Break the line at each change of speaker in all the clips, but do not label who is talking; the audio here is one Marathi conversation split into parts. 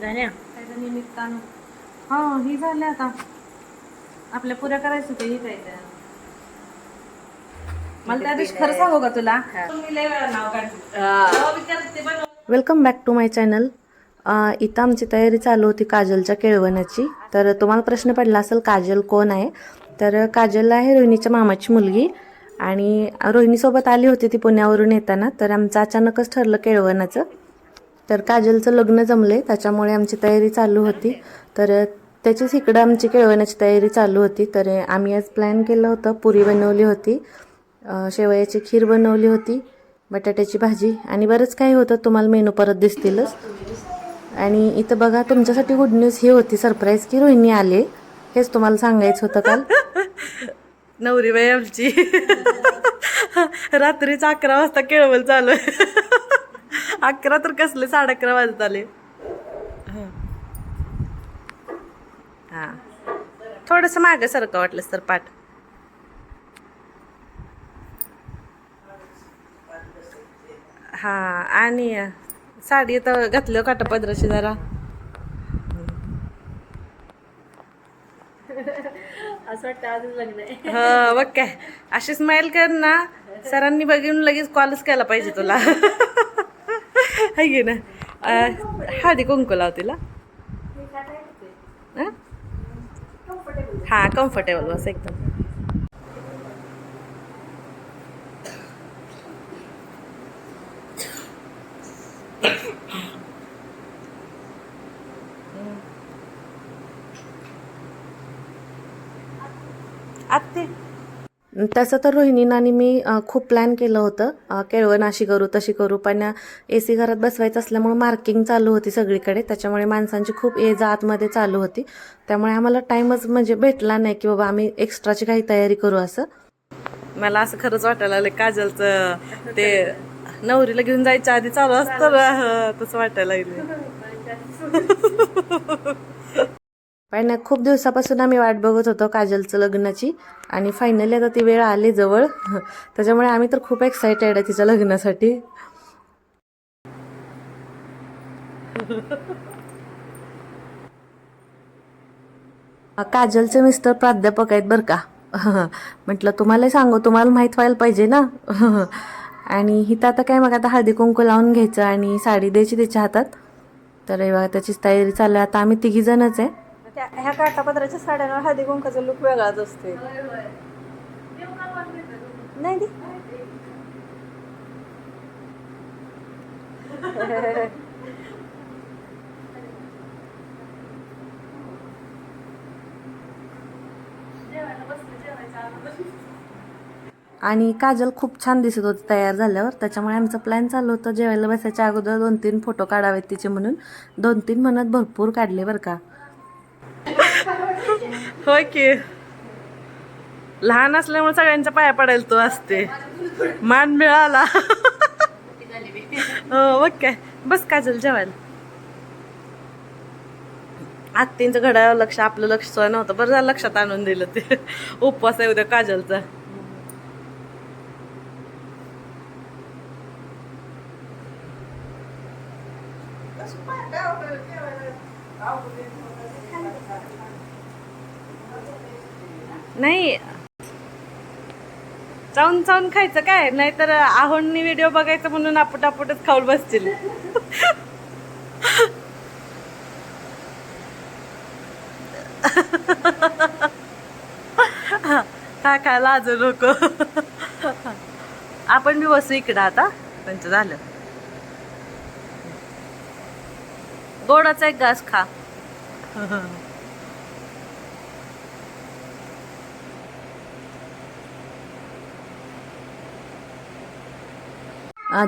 झाल्या?
त्याच्या निमित्तानं हा ही झाल्या आता. आपल्या पुऱ्या करायचं होतं ही काय त्या मला त्या दिवशी खरं सांगू का तुला? मी लय वेळा नाव काढलं.
Welcome back to my channel इथं आमची तयारी चालू होती काजलच्या केळवणाची तर तुम्हाला प्रश्न पडला असेल काजल कोण आहे? तर काजल आहे रोहिणीच्या मामाची मुलगी. आणि रोहिणीसोबत आली होती ती पुण्यावरून येताना. तर आमचं अचानकच ठरलं केळवणाचं तर काजलचं लग्न जमले त्याच्यामुळे आमची तयारी चालू होती. तर त्याचीच इकडं आमची केळवण्याची तयारी चालू होती. तर आम्ही आज प्लॅन केलं होतं पुरी बनवली होती शेवयाची खीर बनवली होती बटाट्याची भाजी आणि बरंच काही होतं. तुम्हाला मेनू परत दिसतीलच. आणि इथं बघा तुमच्यासाठी गुड न्यूज ही होती. सरप्राईज की रोहिणी आले. हेच तुम्हाला सांगायचं होतं काल.
नवरी बाई आमची. रात्रीच अकरा वाजता केळवल चालू आहे. अकरा तर कसले? साडे अकरा वाजत आले. हा. थोडस मागे सारखं वाटलं तर पाठ. हा आणि साडी तर घातलं काटा पदराची जरा.
असं वाटतं आजच लग्न आहे.
हा बघ काय. अशी स्माइल कर ना. सरांनी बघून लगेच कॉलच केला पाहिजे तुला. हाय की ना अं, हळदी कुंकू लाव तिला
तसं तर रोहिणीनं आणि मी खूप प्लॅन केलं होतं. केळवण अशी करू तशी करू. पण ए सी घरात बसवायचं असल्यामुळे मार्किंग चालू होती सगळीकडे. त्याच्यामुळे माणसांची खूप ये जा आतमध्ये चालू होती. त्यामुळे आम्हाला टाईमच म्हणजे भेटला नाही की बाबा आम्ही एक्स्ट्राची काही तयारी करू असं.
मला असं खरंच वाटायला लागलं काजलचं ते नवरीला घेऊन जायच्या आधी चालू असतं तसं वाटायला लागलं
पण खूप दिवसापासून आम्ही वाट बघत होतो काजलचं लग्नाची. आणि फायनली आता ती वेळ आली जवळ. त्याच्यामुळे आम्ही तर खूप एक्सायटेड आहे तिच्या लग्नासाठी. काजलचे मिस्टर प्राध्यापक आहेत बरं का. म्हटलं तुम्हाला सांगू तुम्हाला माहीत व्हायला पाहिजे ना. आणि हिथं आता काय मग आता हळदी कुंकू लावून घ्यायचं आणि साडी द्यायची त्याच्या हातात. तर बघा त्याचीच तयारी चालू आहे. आता आम्ही तिघी जणच आहे.
त्या ह्या काटापदराच्या साड्यांवर हळदी कुंकाचा लुक वेगळाच असते नाही दी.
आणि काजल खूप छान दिसत होती तयार झाल्यावर. त्याच्यामुळे आमचा प्लॅन चालू होता जेवायला बसायच्या अगोदर दोन तीन फोटो काढावेत तिचे म्हणून. दोन तीन म्हणत भरपूर काढले बरं का.
होय की. लहान असल्यामुळे सगळ्यांच्या पाया पडायला तो असते. मान मिळाला. हो काय. बस काजल जेवायला. आत्तींचं घड्याळ लक्ष आपलं लक्ष नव्हतं. बरं झालं लक्षात आणून दिलं ते. उपवास आहे उद्या काजलचा. नाही. चावून चावून खायचं काय? नाहीतर आहोणनी व्हिडिओ बघायचं म्हणून आपट आपुटच खाऊन बसतील. काय खायला अजून नको. आपण बी बसू इकडं आता. त्यांचं झालं. गोडाचा एक घास खा.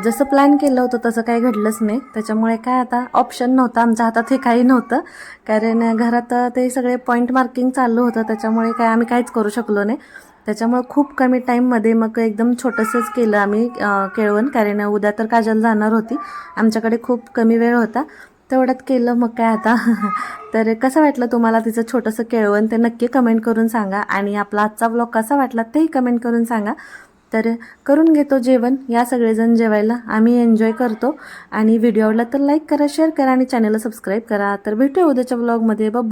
जसं प्लॅन केलं होतं तसं काही घडलंच नाही. त्याच्यामुळे काय आता ऑप्शन नव्हतं. आमच्या हातात हे काही नव्हतं. कारण घरात ते सगळे पॉईंट मार्किंग चालू होतं. त्याच्यामुळे काय आम्ही काहीच करू शकलो नाही. त्याच्यामुळे खूप कमी टाईममध्ये मग एकदम छोटंसंच केलं आम्ही केळवण. कारण उद्या तर काजल जाणार होती. आमच्याकडे खूप कमी वेळ होता. तेवढ्यात केलं. मग काय आता? तर कसं वाटलं तुम्हाला तिचं छोटंसं केळवण? ते नक्की कमेंट करून सांगा. आणि आपला आजचा ब्लॉग कसा वाटला तेही कमेंट करून सांगा. तर करून घेतो जेवण. या सगळेजण जेवायला आम्ही एन्जॉय करतो. आणि व्हिडिओ आवडला तर लाईक करा शेअर करा आणि चॅनलला सबस्क्राईब करा. तर भेटूया उद्याच्या ब्लॉगमध्ये बाय